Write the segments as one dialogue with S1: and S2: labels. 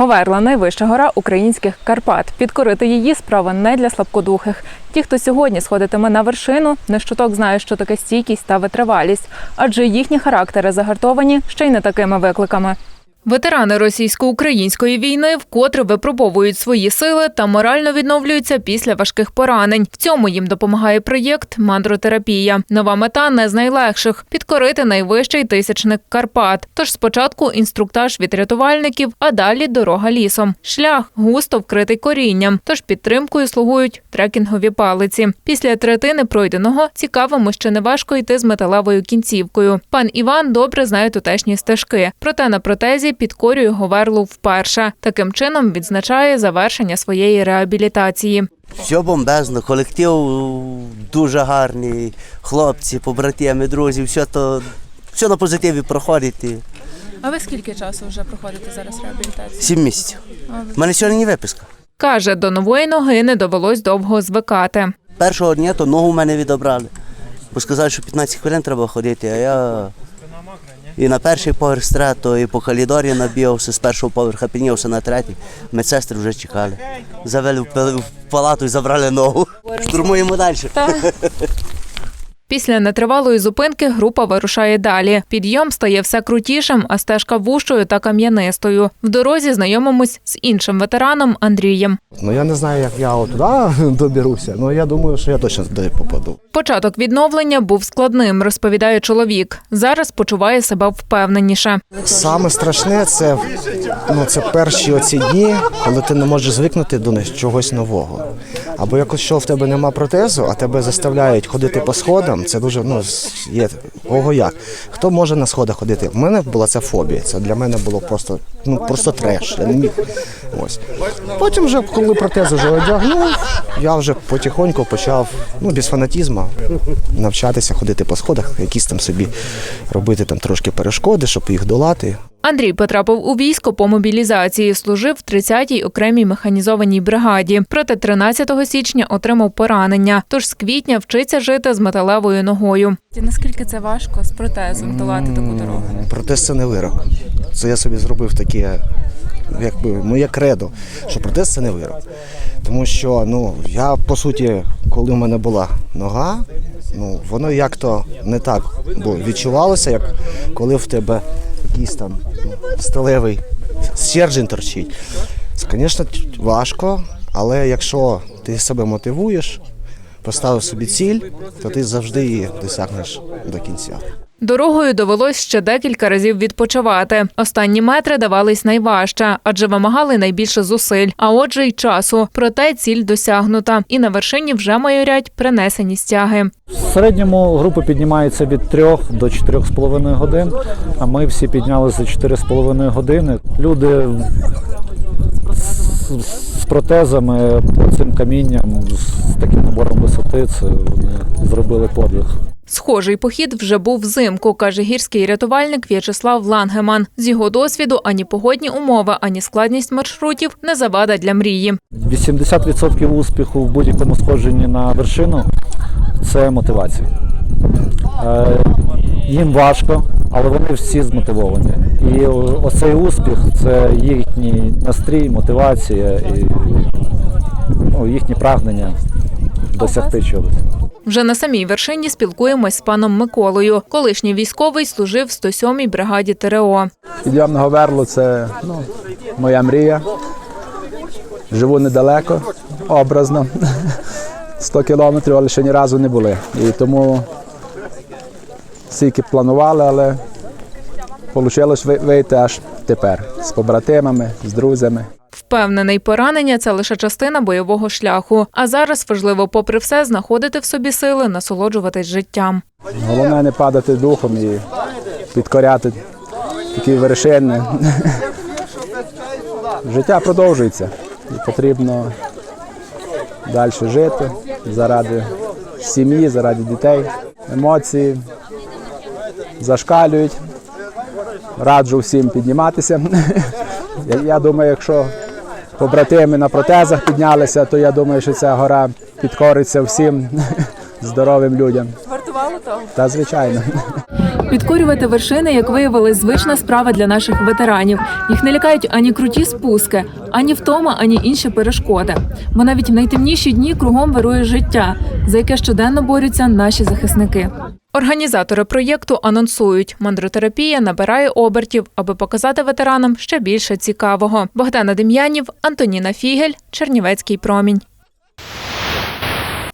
S1: Говерла найвища гора українських Карпат. Підкорити її справа не для слабкодухих. Ті, хто сьогодні сходитиме на вершину, не щоток знає, що таке стійкість та витривалість, адже їхні характери загартовані ще й не такими викликами. Ветерани російсько-української війни вкотре випробовують свої сили та морально відновлюються після важких поранень. В цьому їм допомагає проєкт Мандротерапія. Нова мета не з найлегших підкорити найвищий тисячник Карпат. Тож спочатку інструктаж від рятувальників, а далі дорога лісом. Шлях густо вкритий корінням, тож підтримкою слугують трекінгові палиці. Після третини пройденого цікавому ще не важко йти з металевою кінцівкою. Пан Іван добре знає тутешні стежки, проте на протезі підкорює Говерлу вперше. Таким чином відзначає завершення своєї реабілітації.
S2: Все бомбезно, колектив дуже гарний, хлопці, побратими, друзі, все то все на позитиві проходить.
S1: А ви скільки часу вже проходите зараз реабілітацію?
S2: Сім місяців. У мене сьогодні виписка.
S1: Каже, до нової ноги не довелось довго звикати.
S2: Першого дня то ногу в мене відобрали. Бо сказали, що 15 хвилин треба ходити, а я і на перший поверх страту, і по коридорі набігався, з першого поверха піднявся на третій. Медсестри вже чекали. Завели в палату і забрали ногу. Штурмуємо далі.
S1: Після нетривалої зупинки група вирушає далі. Підйом стає все крутішим, а стежка вущою та кам'янистою. В дорозі знайомимось з іншим ветераном Андрієм.
S3: Ну я не знаю, як я туди доберуся, але я думаю, що я точно туди попаду.
S1: Початок відновлення був складним, розповідає чоловік. Зараз почуває себе впевненіше.
S3: Саме страшне це, ну, це перші оці дні, коли ти не можеш звикнути до них- чогось нового. Або якось що в тебе нема протезу, а тебе заставляють ходити по сходам. Це дуже ну є ого як. Хто може на сходах ходити? У мене була ця фобія. Це для мене було просто ну просто треш. Я не міг. Ось. Потім, вже, коли протез вже одягнув, я вже потихоньку почав, ну без фанатізму, навчатися ходити по сходах, якісь там собі робити там трошки перешкоди, щоб їх долати.
S1: Андрій потрапив у військо по мобілізації, служив в 30-й окремій механізованій бригаді. Проте 13 січня отримав поранення. Тож з квітня вчиться жити з металевою ногою. Наскільки це важко з протезом долати таку дорогу?
S3: Протез це не вирок. Це я собі зробив таке, якби моє кредо, що протез це не вирок. Тому що ну, я по суті, коли в мене була нога, ну воно як-то не так бо відчувалося, як коли в тебе якийсь там сталевий стержень торчить. Звісно, важко, але якщо ти себе мотивуєш, поставив собі ціль, то ти завжди її досягнеш до кінця.
S1: Дорогою довелось ще декілька разів відпочивати. Останні метри давались найважче, адже вимагали найбільше зусиль, а отже, й часу. Проте ціль досягнута, і на вершині вже майорять принесені стяги.
S4: В середньому група піднімається від 3 до 4,5 годин, а ми всі піднялися за 4,5 години. Люди з, з протезами по цим камінням, з таким набором висоти, це вони зробили подвиг.
S1: Схожий похід вже був взимку, каже гірський рятувальник В'ячеслав Лангеман. З його досвіду ані погодні умови, ані складність маршрутів не завада для мрії.
S4: 80% успіху в будь-якому сходженні на вершину це мотивація. Е, Їм важко, але вони всі змотивовані. І оцей успіх це їхній настрій, мотивація і ну, їхнє прагнення досягти чогось.
S1: Вже на самій вершині спілкуємось з паном Миколою. Колишній військовий служив в 107-й бригаді ТРО.
S5: Підйом на Говерло це ну, моя мрія. Живу недалеко, образно. 100 кілометрів, але ще ні разу не були. І тому стільки планували, але вийшло вийти аж тепер з побратимами, з друзями.
S1: Впевнений, поранення це лише частина бойового шляху. А зараз важливо, попри все, знаходити в собі сили, насолоджуватись життям.
S5: Головне не падати духом і підкоряти такі вершини. Життя продовжується і потрібно далі жити заради сім'ї, заради дітей. Емоції зашкалюють. Раджу всім підніматися. Я, думаю, якщо побратими на протезах піднялися, то я думаю, що ця гора підкориться всім здоровим людям.
S1: Вартувало того?
S5: Та звичайно.
S1: Підкорювати вершини, як виявилось, звична справа для наших ветеранів. Їх не лякають ані круті спуски, ані втома, ані інші перешкоди. Бо навіть в найтемніші дні кругом вирує життя, за яке щоденно борються наші захисники. Організатори проєкту анонсують, мандротерапія набирає обертів, аби показати ветеранам ще більше цікавого. Богдана Дем'янів, Антоніна Фігель, Чернівецький промінь.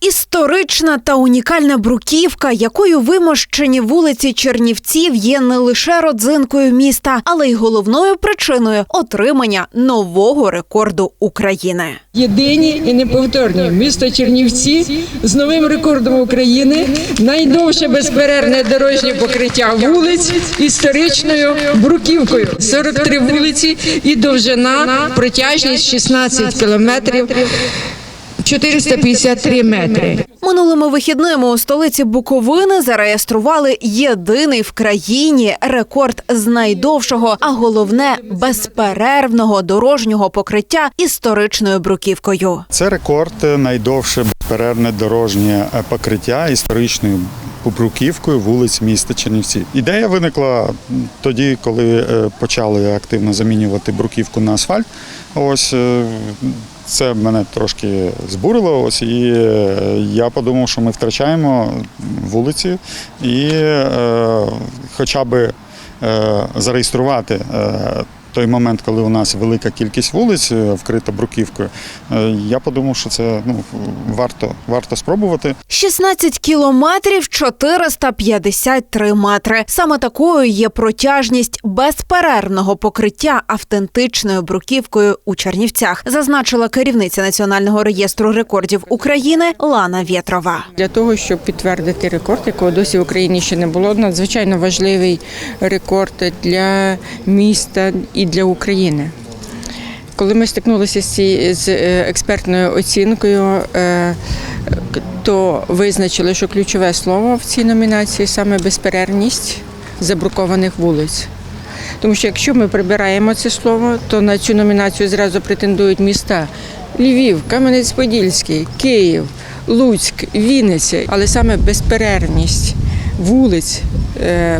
S6: Історична та унікальна бруківка, якою вимощені вулиці Чернівців, є не лише родзинкою міста, але й головною причиною отримання нового рекорду України.
S7: Єдині і неповторні місто Чернівці з новим рекордом України найдовше безперервне дорожнє покриття вулиць історичною бруківкою. 43 вулиці і довжина протяжність 16 кілометрів 453 метри.
S6: Минулими вихідними у столиці Буковини зареєстрували єдиний в країні рекорд з найдовшого, а головне безперервного дорожнього покриття історичною бруківкою.
S8: Це рекорд е, найдовше безперервне дорожнє е, покриття історичною побруківкою вулиць міста Чернівці. Ідея виникла тоді, коли е, почали активно замінювати бруківку на асфальт. Ось це мене трошки збурило. Ось і е, я подумав, що ми втрачаємо вулиці і е, хоча б е, зареєструвати. е, той момент, коли у нас велика кількість вулиць е, вкрита бруківкою, е, я подумав, що це ну варто, варто спробувати.
S6: 16 кілометрів 453 метри. Саме такою є протяжність безперервного покриття автентичною бруківкою у Чернівцях, зазначила керівниця Національного реєстру рекордів України Лана Вєтрова.
S7: Для того, щоб підтвердити рекорд, якого досі в Україні ще не було, надзвичайно важливий рекорд для міста і для України. Коли ми стикнулися з, е, експертною оцінкою, е, то визначили, що ключове слово в цій номінації саме безперервність забрукованих вулиць. Тому що якщо ми прибираємо це слово, то на цю номінацію зразу претендують міста Львів, Кам'янець-Подільський, Київ, Луцьк, Вінниця, але саме безперервність вулиць,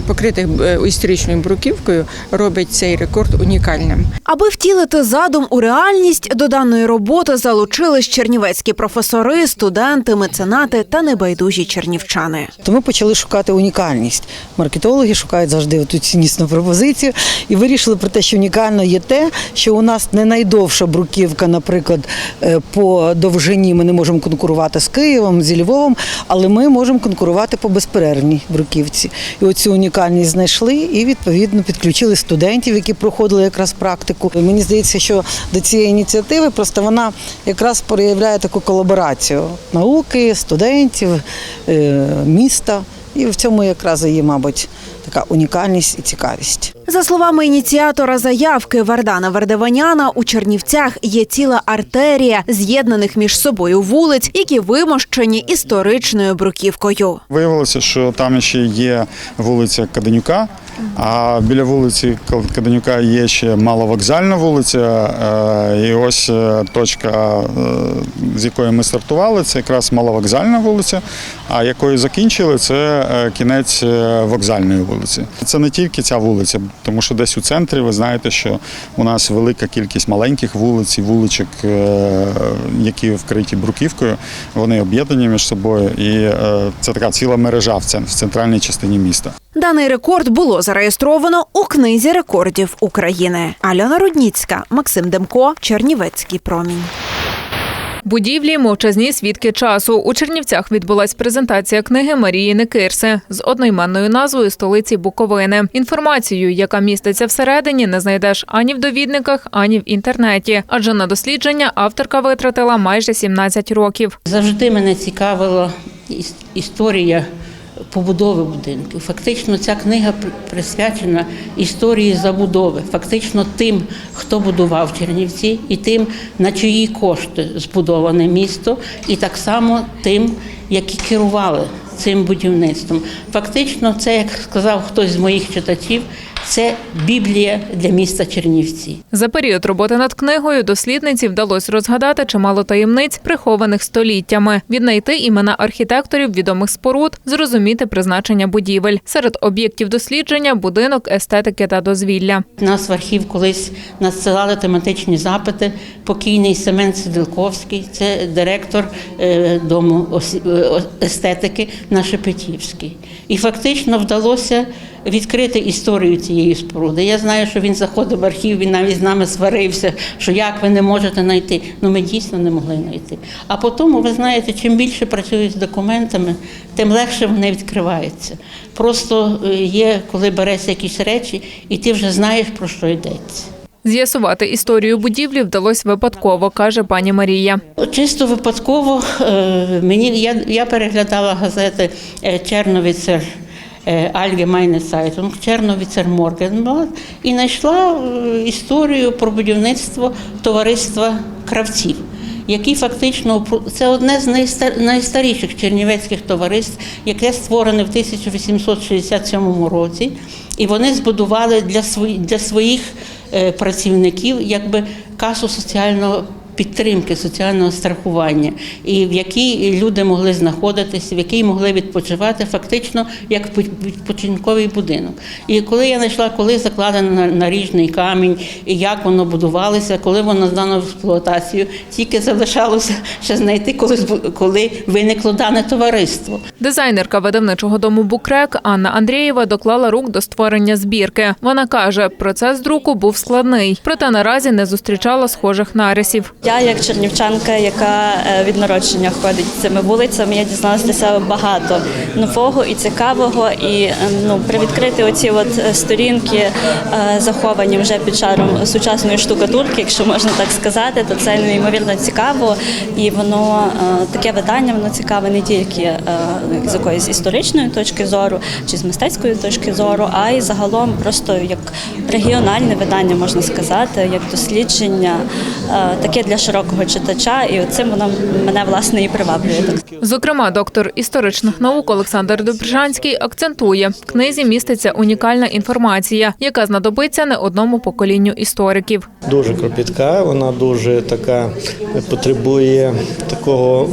S7: покритих е, історичною бруківкою, робить цей рекорд унікальним.
S6: Аби втілити задум у реальність, до даної роботи залучились чернівецькі професори, студенти, меценати та небайдужі чернівчани.
S9: То ми почали шукати унікальність. Маркетологи шукають завжди ту ціннісну пропозицію і вирішили про те, що унікально є те, що у нас не найдовша бруківка, наприклад, е, по довжині ми не можемо конкурувати з Києвом, зі Львовом, але ми можемо конкурувати по безперервній бруківці. І оцю унікальність знайшли і відповідно підключили студентів, які проходили якраз практику. Мені здається, що до цієї ініціативи просто вона якраз проявляє таку колаборацію науки, студентів, е, міста. І в цьому якраз є, мабуть, така унікальність і цікавість.
S6: За словами ініціатора заявки Вардана Вердеваняна, у Чернівцях є ціла артерія з'єднаних між собою вулиць, які вимощені історичною бруківкою.
S8: Виявилося, що там ще є вулиця Каденюка, а біля вулиці Каденюка є ще маловокзальна вулиця. е, І ось е, точка, е, з якої ми стартували, це якраз маловокзальна вулиця, а якою закінчили, це кінець вокзальної вулиці. Це не тільки ця вулиця, тому що десь у центрі ви знаєте, що у нас велика кількість маленьких вулиць і вуличок, е, які вкриті бруківкою, вони об'єднані між собою, і е, це така ціла мережа в центральній частині міста.
S6: Даний рекорд було зареєстровано у книзі рекордів України. Альона Рудніцька, Максим Демко, Чернівецький промінь.
S1: Будівлі мовчазні свідки часу. У Чернівцях відбулась презентація книги Марії Никирси з одноіменною назвою столиці Буковини. Інформацію, яка міститься всередині, не знайдеш ані в довідниках, ані в інтернеті. Адже на дослідження авторка витратила майже 17 років.
S10: Завжди мене цікавила іс- історія побудови будинків. Фактично, ця книга присвячена історії забудови, фактично тим, хто будував Чернівці, і тим, на чиї кошти збудоване місто, і так само тим, які керували цим будівництвом. Фактично, це, як сказав хтось з моїх читачів, Це Біблія для міста Чернівці.
S1: За період роботи над книгою дослідниці вдалося розгадати чимало таємниць, прихованих століттями, віднайти імена архітекторів відомих споруд, зрозуміти призначення будівель. Серед об'єктів дослідження будинок естетики та дозвілля.
S10: Нас в архів колись надсилали тематичні запити. Покійний Семен Сидилковський, це директор е, дому е, естетики на Шепетівській. І фактично вдалося відкрити історію цієї споруди. Я знаю, що він заходив в архів, він навіть з нами сварився, що як ви не можете знайти. Ну ми дійсно не могли знайти. А потім, ви знаєте, чим більше працюють з документами, тим легше вони відкриваються. Просто е, є, коли береться якісь речі, і ти вже знаєш, про що йдеться.
S1: З'ясувати історію будівлі вдалося випадково, каже пані Марія.
S10: Чисто випадково е, мені я, я переглядала газети е, Черновіцер. Е, Allgemeine Zeitung, Черновіцер Моргенблат і знайшла е, історію про будівництво товариства кравців, які фактично це одне з найстар- найстаріших чернівецьких товариств, яке створене в 1867 році, і вони збудували для своїх для своїх е, працівників якби касу соціального підтримки, соціального страхування, і в якій люди могли знаходитися, в якій могли відпочивати, фактично як відпочинковий будинок. І коли я знайшла, коли закладено на- наріжний камінь, і як воно будувалося, коли воно здано в експлуатацію, тільки залишалося ще знайти, коли, коли виникло дане товариство.
S1: Дизайнерка видавничого дому Букрек Анна Андрієва доклала рук до створення збірки. Вона каже, процес друку був складний, проте наразі не зустрічала схожих нарисів.
S11: Я, як чернівчанка, яка е, від народження ходить цими вулицями, я дізналася для себе багато нового і цікавого. І е, ну, привідкрити оці от е, сторінки, е, заховані вже під шаром сучасної штукатурки, якщо можна так сказати, то це неймовірно цікаво. І воно таке видання, воно цікаве не тільки з якоїсь історичної точки зору чи з мистецької точки зору, а й загалом просто як регіональне видання, можна сказати, як дослідження, таке для широкого читача, і цим воно мене власне і приваблює.
S1: Зокрема, доктор історичних наук Олександр Добржанський акцентує, в книзі міститься унікальна інформація, яка знадобиться не одному поколінню істориків.
S12: Дуже кропітка, вона дуже така потребує такого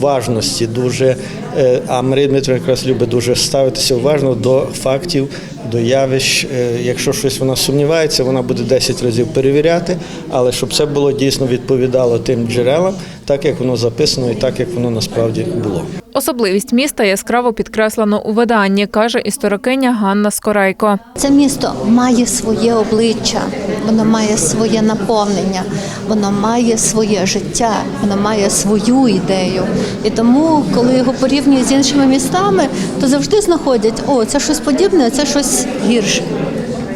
S12: важності. Дуже е, а Марія Дмитрівна якраз любить дуже ставитися уважно до фактів, до явищ. Е, Якщо щось вона сумнівається, вона буде 10 разів перевіряти, але щоб це було дійсно відповідало тим джерелам, так як воно записано і так як воно насправді було.
S1: Особливість міста яскраво підкреслено у виданні, каже історикиня Ганна Скорейко.
S13: Це місто має своє обличчя, воно має своє наповнення, воно має своє життя, воно має свою ідею. І тому, коли його порівнюють з іншими містами, то завжди знаходять, о, це щось подібне, це щось гірше.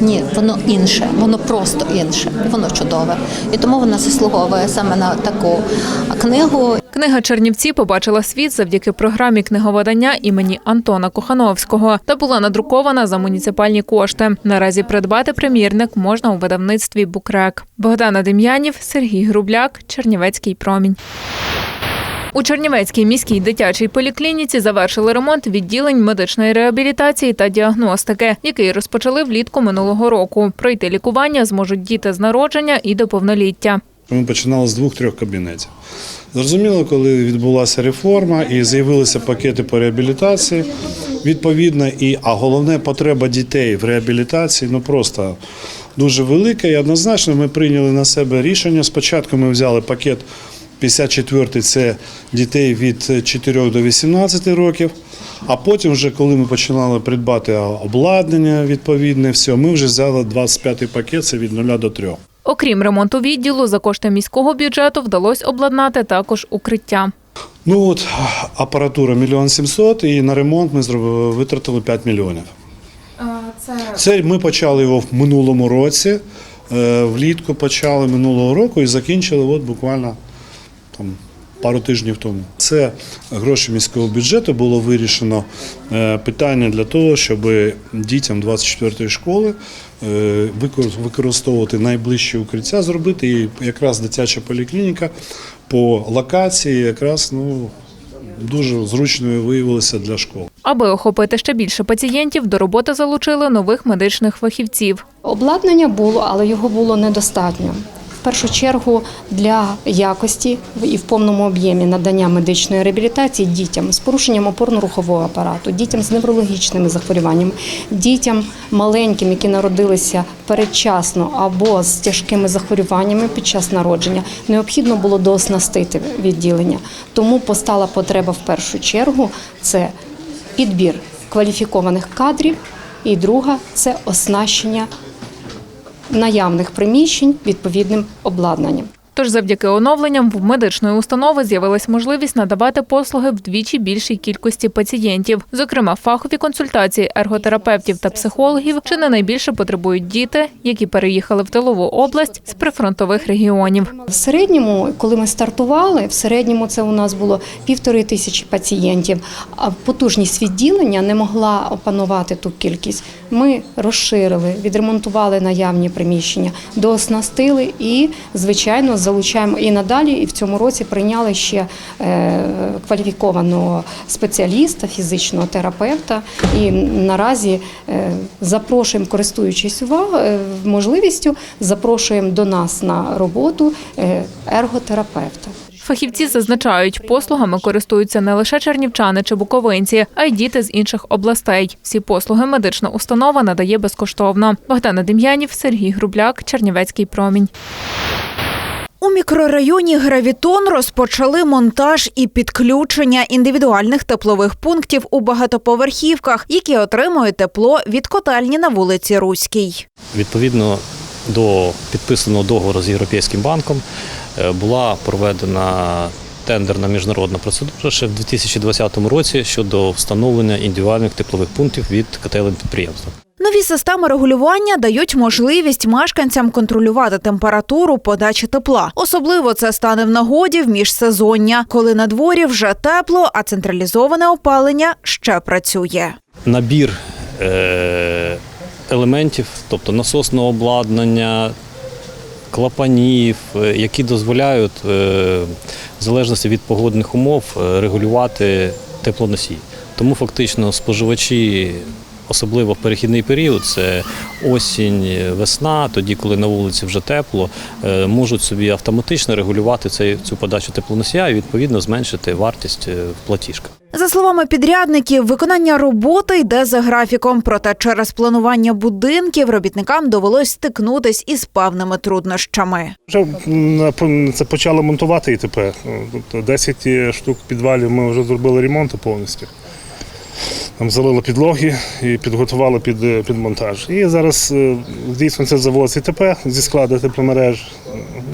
S13: Ні, воно інше, воно просто інше, воно чудове. І тому вона заслуговує саме на таку книгу.
S1: Книга Чернівці побачила світ завдяки програмі книговидання імені Антона Кохановського та була надрукована за муніципальні кошти. Наразі придбати примірник можна у видавництві Букрек. Богдана Дем'янів, Сергій Грубляк, Чернівецький промінь. У Чернівецькій міській дитячій поліклініці завершили ремонт відділень медичної реабілітації та діагностики, який розпочали влітку минулого року. Пройти лікування зможуть діти з народження і до повноліття.
S14: Ми починали з двох-трьох кабінетів. Зрозуміло, коли відбулася реформа і з'явилися пакети по реабілітації, відповідно, і а головне потреба дітей в реабілітації ну просто дуже велика. І однозначно ми прийняли на себе рішення. Спочатку ми взяли пакет 54 це дітей від 4 до 18 років. А потім, вже коли ми починали придбати обладнання відповідне, все, ми вже взяли 25-й пакет, це від 0 до 3.
S1: Окрім ремонту відділу, за кошти міського бюджету вдалося обладнати також укриття.
S14: Ну от апаратура мільйон сімсот, і на ремонт ми зробили витратили 5 мільйонів. Це це ми почали його в минулому році. е, Влітку почали минулого року і закінчили от буквально там. Пару тижнів тому це гроші міського бюджету було вирішено е, питання для того, щоб дітям 24-ї школи е, використовувати найближче укриття, зробити і якраз дитяча поліклініка по локації, якраз ну дуже зручною виявилася для школ.
S1: Аби охопити ще більше пацієнтів, до роботи залучили нових медичних фахівців.
S15: Обладнання було, але його було недостатньо. Першу чергу для якості і в повному об'ємі надання медичної реабілітації дітям з порушенням опорно-рухового апарату, дітям з неврологічними захворюваннями, дітям маленьким, які народилися передчасно або з тяжкими захворюваннями під час народження, необхідно було дооснастити відділення. Тому постала потреба в першу чергу це підбір кваліфікованих кадрів, і друга це оснащення наявних приміщень відповідним обладнанням.
S1: Тож завдяки оновленням в медичної установи з'явилась можливість надавати послуги вдвічі більшій кількості пацієнтів. Зокрема, фахові консультації ерготерапевтів та психологів чи не найбільше потребують діти, які переїхали в тилову область з прифронтових регіонів.
S15: В середньому, коли ми стартували, в середньому це у нас було півтори тисячі пацієнтів. А потужність відділення не могла опанувати ту кількість. Ми розширили, відремонтували наявні приміщення, дооснастили і, звичайно, залучаємо і надалі. І в цьому році прийняли ще е, кваліфікованого спеціаліста, фізичного терапевта. І наразі е, запрошуємо, користуючись увагою, можливістю, запрошуємо до нас на роботу е, ерготерапевта.
S1: Фахівці зазначають, послугами користуються не лише чернівчани чи буковинці, а й діти з інших областей. Всі послуги медична установа надає безкоштовно. Богдана Дем'янів, Сергій Грубляк, Чернівецький промінь.
S6: У мікрорайоні Гравітон розпочали монтаж і підключення індивідуальних теплових пунктів у багатоповерхівках, які отримують тепло від котельні на вулиці Руській.
S16: Відповідно до підписаного договору з Європейським банком е, була проведена тендерна міжнародна процедура ще в 2020 році щодо встановлення індивідуальних теплових пунктів від котелень підприємства.
S6: Нові системи регулювання дають можливість мешканцям контролювати температуру подачі тепла. Особливо це стане в нагоді в міжсезоння, коли на дворі вже тепло, а централізоване опалення ще працює.
S16: Набір е, елементів, тобто насосного обладнання, клапанів, е, які дозволяють е, в залежності від погодних умов регулювати теплоносій. Тому фактично споживачі, особливо в перехідний період, це осінь, весна, тоді, коли на вулиці вже тепло, е, можуть собі автоматично регулювати цей- цю подачу теплоносія і відповідно зменшити вартість е, в платіжках.
S6: За словами підрядників, виконання роботи йде за графіком. Проте через планування будинків робітникам довелось стикнутись із певними труднощами.
S17: Вже це почали монтувати ІТП. Ну, Тобто 10 штук підвалів ми вже зробили ремонти повністю. Там залили підлоги і підготували під, е, під монтаж. І зараз це завоз ІТП зі складу тепломереж.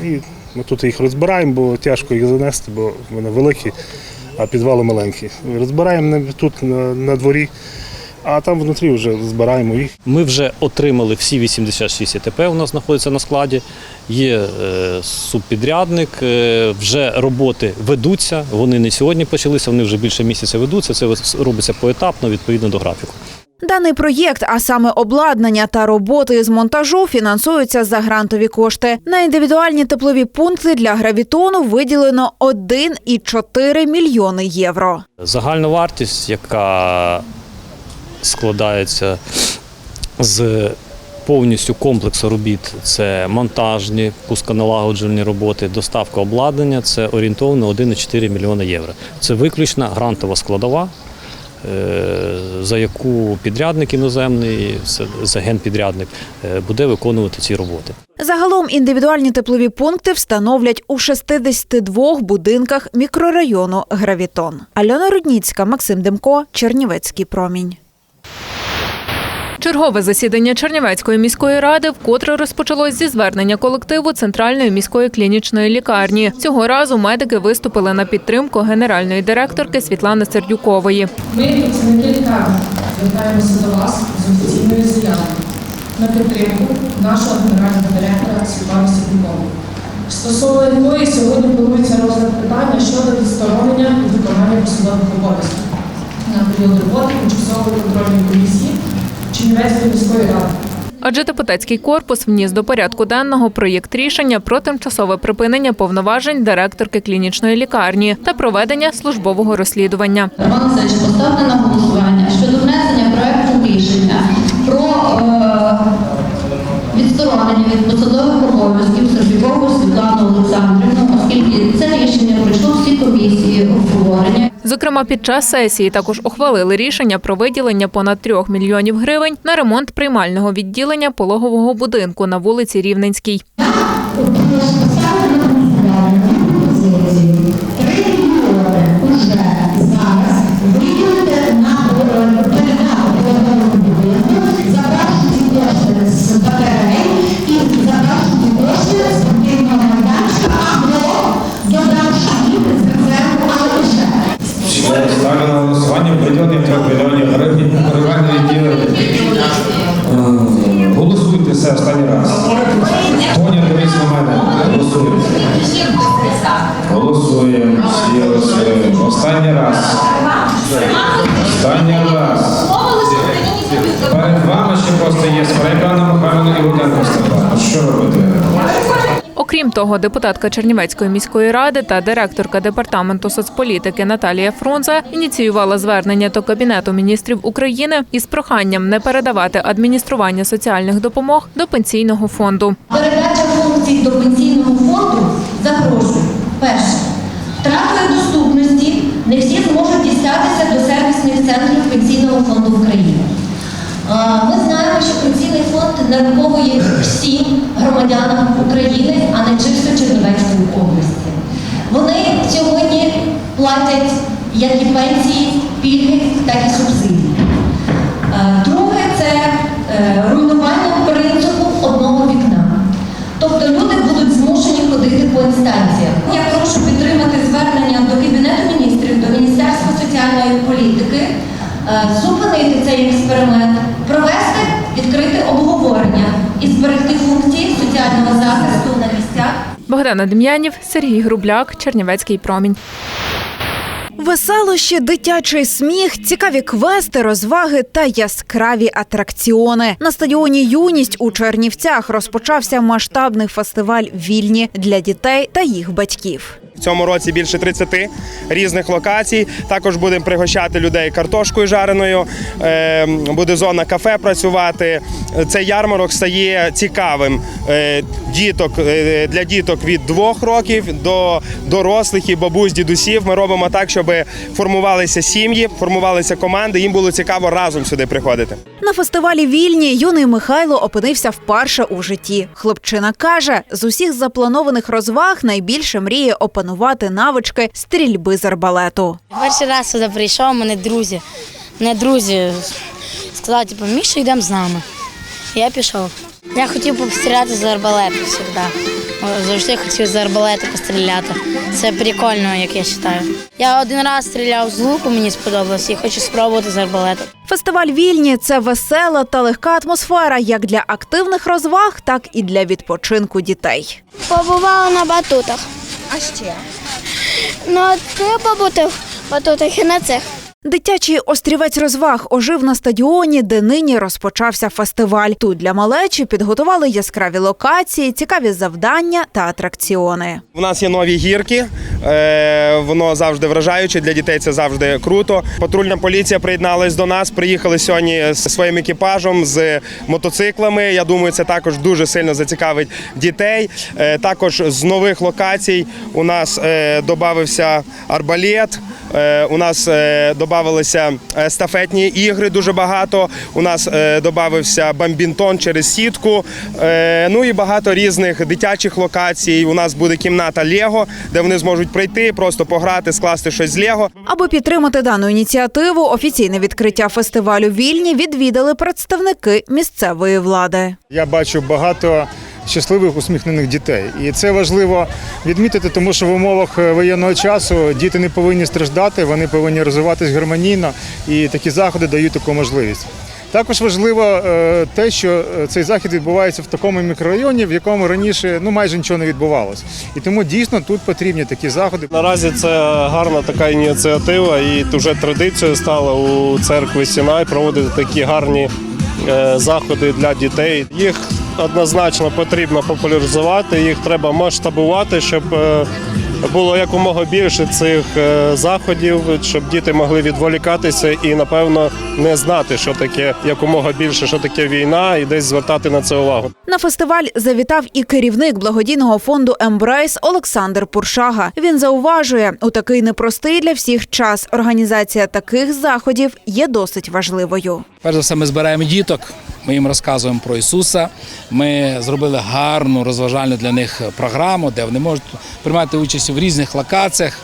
S17: І ми тут їх розбираємо, бо тяжко їх занести, бо вони великі, а підвали маленькі. Розбираємо тут на, на дворі, а там внутрі вже збираємо їх.
S16: Ми вже отримали всі 86 ІТП, у нас знаходиться на складі. Є е, субпідрядник, е, вже роботи ведуться. Вони не сьогодні почалися, вони вже більше місяця ведуться. Це робиться поетапно, відповідно до графіку.
S6: Даний проєкт, а саме обладнання та роботи з монтажу, фінансуються за грантові кошти. На індивідуальні теплові пункти для гравітону виділено 1,4 мільйони євро.
S16: Загальна вартість, яка складається з повністю комплексу робіт, це монтажні, пусконалагоджувальні роботи, доставка обладнання, це орієнтовно 1,4 мільйона євро. Це виключна грантова складова. е, За яку підрядник іноземний, генпідрядник е, буде виконувати ці роботи.
S6: Загалом індивідуальні теплові пункти встановлять у 62 будинках мікрорайону Гравітон. Альона Рудніцька, Максим Демко, Чернівецький промінь.
S1: Чергове засідання Чернівецької міської ради вкотре розпочалось зі звернення колективу Центральної міської клінічної лікарні. Цього разу медики виступили на підтримку генеральної директорки Світлани Сердюкової.
S18: Ми, працівники лікарні, звертаємося до вас з офіційною заявою на підтримку нашого генерального директора Світлани Сердюкової. Стосовно якої сьогодні планується розгляд питання щодо відсторонення виконання посадових обов'язків на період роботи тимчасової контрольної комісії Чернівецької міської ради.
S1: Адже депутатський корпус вніс до порядку денного проєкт рішення про тимчасове припинення повноважень директорки клінічної лікарні та проведення службового розслідування.
S19: Роман Васильович, поставте на голосування щодо внесення проекту рішення про е, відсторонення від посадових обов'язків Сербікову Світлану Олександрівну, оскільки це рішення пройшло всі комісії обговорення.
S1: Зокрема, під час сесії також ухвалили рішення про виділення понад трьох мільйонів гривень на ремонт приймального відділення пологового будинку на вулиці Рівненській.
S20: Голосуємо. Всі голосуємо. Останній раз. Останній раз. Перед вами ще просто є Спарайкана Михайловна і Руденко Степан. Ну, Що робити?
S1: Окрім того, депутатка Чернівецької міської ради та директорка департаменту соцполітики Наталія Фрунзе ініціювала звернення до Кабінету міністрів України із проханням не передавати адміністрування соціальних допомог до пенсійного фонду.
S19: Передача функцій до пенсійного фонду загрожує. Перше, втратою доступності не всі зможуть дістатися до сервісних центрів Пенсійного фонду України. Ми знаємо, що пенсійний фонд нараховує всім громадянам України, а не чисто Чернівецької області. Вони сьогодні платять як і пенсії, пільги, так і субсидії. Друге це е, руйнування принципу одного вікна. Тобто люди будуть змушені ходити по інстанціях. Я прошу підтримати звернення до Кабінету міністрів, до Міністерства соціальної політики, е, зупинити цей експеримент, провести відкрите обговорення і зберегти функції соціального захисту на місцях.
S1: Богдана Дем'янів, Сергій Грубляк, Чернівецький промінь.
S6: Веселощі, дитячий сміх, цікаві квести, розваги та яскраві атракціони. На стадіоні Юність у Чернівцях розпочався масштабний фестиваль вільні для дітей та їх батьків.
S21: В цьому році більше 30 різних локацій. Також будемо пригощати людей картошкою жареною. е, Буде зона кафе працювати. Цей ярмарок стає цікавим е, діток е, для діток від двох років до дорослих і бабусь, дідусів. Ми робимо так, щоб формувалися сім'ї, формувалися команди. Їм було цікаво разом сюди приходити.
S6: На фестивалі Вільні юний Михайло опинився вперше у житті. Хлопчина каже, з усіх запланованих розваг найбільше мріє опанувати навички стрільби з арбалету.
S22: Перший раз сюди прийшов, мене друзі. Мене друзі сказали, типу, Міша, йдемо з нами. Я пішов. Я хотів постріляти з арбалету завжди. Завжди хотів з арбалету постріляти. Це прикольно, як я вважаю. Я один раз стріляв з луку, мені сподобалось, і хочу спробувати з арбалету.
S6: Фестиваль Вільні це весела та легка атмосфера як для активних розваг, так і для відпочинку дітей.
S23: Побувала на батутах. А ще? Ну, а ти побутив батутах і на цих.
S6: Дитячий острівець розваг ожив на стадіоні, де нині розпочався фестиваль. Тут для малечі підготували яскраві локації, цікаві завдання та атракціони.
S21: У нас є нові гірки, е, воно завжди вражаюче. Для дітей це завжди круто. Патрульна поліція приєдналась до нас. Приїхали сьогодні з своїм екіпажем, з мотоциклами. Я думаю, це також дуже сильно зацікавить дітей. Е, Також з нових локацій у нас е, додався арбалет. Е, У нас е, додавалися естафетні ігри дуже багато. У нас е, додався бамбінтон через сітку. Ну і багато різних дитячих локацій. У нас буде кімната Лего, де вони зможуть прийти, просто пограти, скласти щось з Лего.
S6: Аби підтримати дану ініціативу, офіційне відкриття фестивалю Вільні відвідали представники місцевої влади.
S24: Я бачу багато щасливих усміхнених дітей, і це важливо відмітити, тому що в умовах е, воєнного часу діти не повинні страждати, вони повинні розвиватись гармонійно, і такі заходи дають таку можливість. Також важливо е, те, що е, цей захід відбувається в такому мікрорайоні, в якому раніше ну майже нічого не відбувалося. І тому дійсно тут потрібні такі заходи.
S25: Наразі це гарна така ініціатива, і вже традицією стала у церкві Сінай проводити такі гарні заходи для дітей. Їх однозначно потрібно популяризувати, їх треба масштабувати, щоб е, було якомога більше цих е, заходів, щоб діти могли відволікатися і, напевно, не знати, що таке якомога більше, що таке війна, і десь звертати на це увагу.
S6: На фестиваль завітав і керівник благодійного фонду Ембрейс Олександр Пуршага. Він зауважує, у такий непростий для всіх час організація таких заходів є досить важливою.
S26: Перш за все, ми збираємо діток. Ми їм розказуємо про Ісуса. Ми зробили гарну розважальну для них програму, де вони можуть приймати участь в різних локаціях.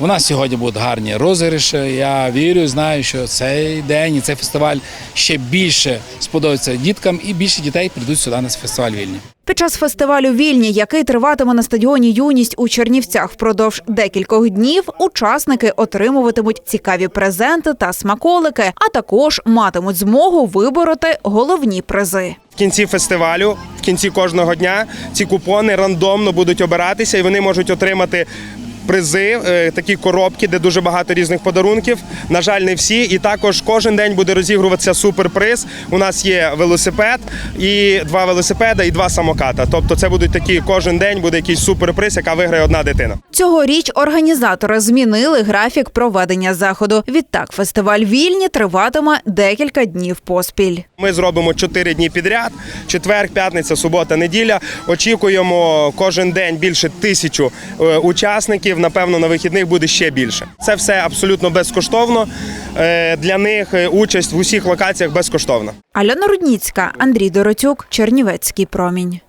S26: У нас сьогодні будуть гарні розіграші. Я вірю, знаю, що цей день і цей фестиваль ще більше сподобається діткам, і більше дітей прийдуть сюди на фестиваль вільні.
S6: Під час фестивалю Вільні, який триватиме на стадіоні Юність у Чернівцях впродовж декількох днів, учасники отримуватимуть цікаві презенти та смаколики, а також матимуть змогу вибороти головні призи.
S21: В кінці фестивалю, в кінці кожного дня, ці купони рандомно будуть обиратися, і вони можуть отримати. Призи, е, такі коробки, де дуже багато різних подарунків. На жаль, не всі. І також кожен день буде розігруватися суперприз. У нас є велосипед і два велосипеда, і два самоката. Тобто, це будуть такі кожен день буде якийсь суперприз, яка виграє одна дитина.
S6: Цьогоріч організатори змінили графік проведення заходу. Відтак, фестиваль Вільні триватиме декілька днів поспіль.
S21: Ми зробимо чотири дні підряд: четвер, п'ятниця, субота, неділя. Очікуємо кожен день більше тисячу е, учасників. Напевно, на вихідних буде ще більше. Це все абсолютно безкоштовно. Е, Для них е, участь в усіх локаціях безкоштовна.
S6: Альона Рудніцька, Андрій Доротюк, Чернівецький промінь.